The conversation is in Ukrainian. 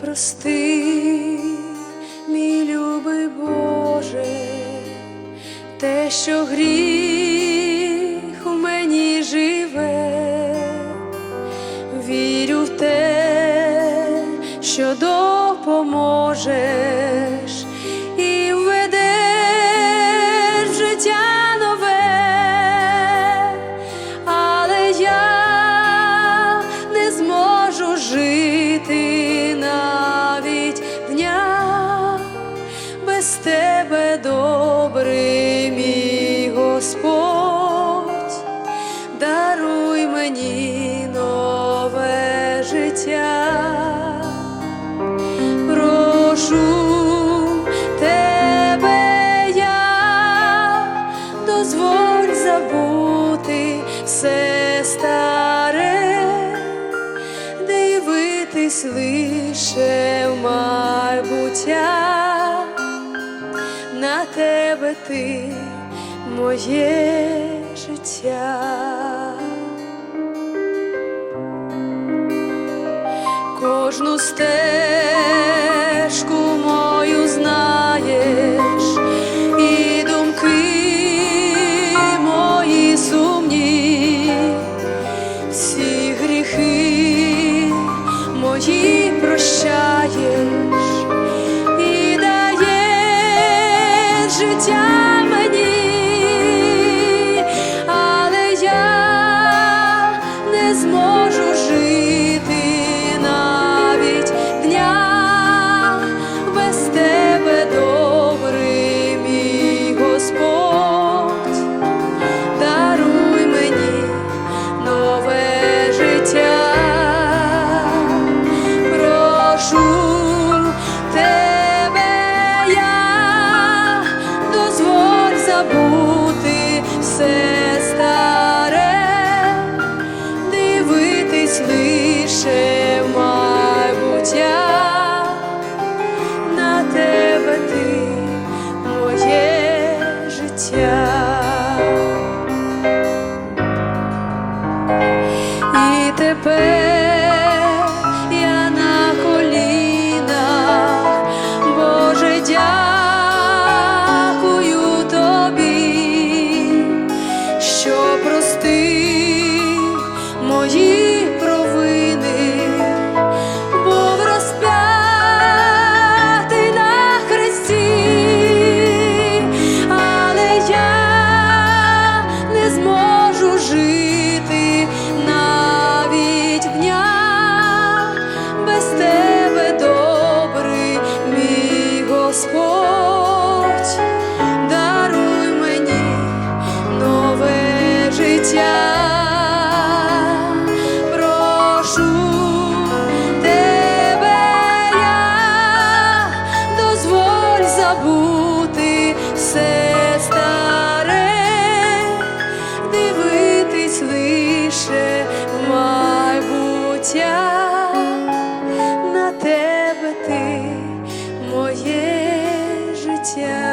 прости, мій любий Боже, те, що гріх у мені живе, вірю в те, що допоможеш дивитись лише майбуття, на тебе ти моє життя. кожну стежку мою знаєш, і думки мої сумні, всі гріхи мої прощаєш і даєш життя тепер на колінах, Боже, дякую тобі, що простив Господь, даруй мені нове життя. Забути все старе, дивитись лише життя,